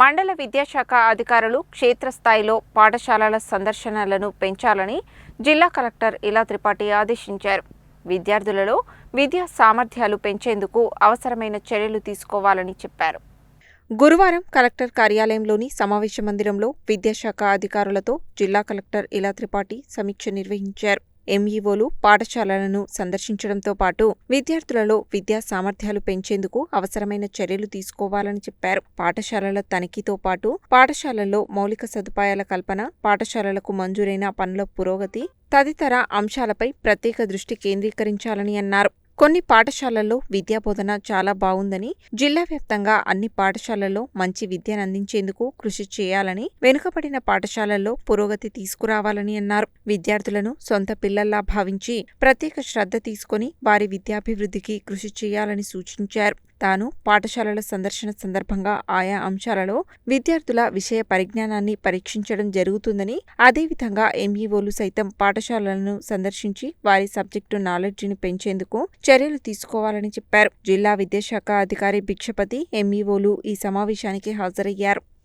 మండల విద్యాశాఖ అధికారులు క్షేత్రస్థాయిలో పాఠశాలల సందర్శనలను పెంచాలని జిల్లా కలెక్టర్ ఇలా త్రిపాఠి ఆదేశించారు. విద్యార్థులలో విద్యా సామర్థ్యాలు పెంచేందుకు అవసరమైన చర్యలు తీసుకోవాలని చెప్పారు. గురువారం కలెక్టర్ కార్యాలయంలోని సమావేశ మందిరంలో విద్యాశాఖ అధికారులతో జిల్లా కలెక్టర్ ఇలా త్రిపాఠి సమీక్ష నిర్వహించారు. ఎంఈఓలు పాఠశాలలను సందర్శించడంతో పాటు విద్యార్థులలో విద్యా సామర్థ్యాలు పెంచేందుకు అవసరమైన చర్యలు తీసుకోవాలని చెప్పారు. పాఠశాలల తనిఖీతో పాటు పాఠశాలల్లో మౌలిక సదుపాయాల కల్పన పాఠశాలలకు మంజూరైన పనుల పురోగతి తదితర అంశాలపై ప్రత్యేక దృష్టి కేంద్రీకరించాలని అన్నారు. కొన్ని పాఠశాలల్లో విద్యాబోధన చాలా బాగుందని జిల్లా వ్యాప్తంగా అన్ని పాఠశాలల్లో మంచి విద్యను అందించేందుకు కృషి చేయాలని వెనుకబడిన పాఠశాలల్లో పురోగతి తీసుకురావాలని అన్నారు. విద్యార్థులను సొంత పిల్లల్లా భావించి ప్రత్యేక శ్రద్ధ తీసుకొని వారి విద్యాభివృద్ధికి కృషి చేయాలని సూచించారు. తాను పాఠశాలల సందర్శన సందర్భంగా ఆయా అంశాలలో విద్యార్థుల విషయ పరిజ్ఞానాన్ని పరీక్షించడం జరుగుతుందని అదేవిధంగా ఎంఈఓలు సైతం పాఠశాలలను సందర్శించి వారి సబ్జెక్టు నాలెడ్జిని పెంచేందుకు చర్యలు తీసుకోవాలని చెప్పారు. జిల్లా విద్యాశాఖ అధికారి భిక్షపతి ఎంఈఓలు ఈ సమావేశానికి హాజరయ్యారు.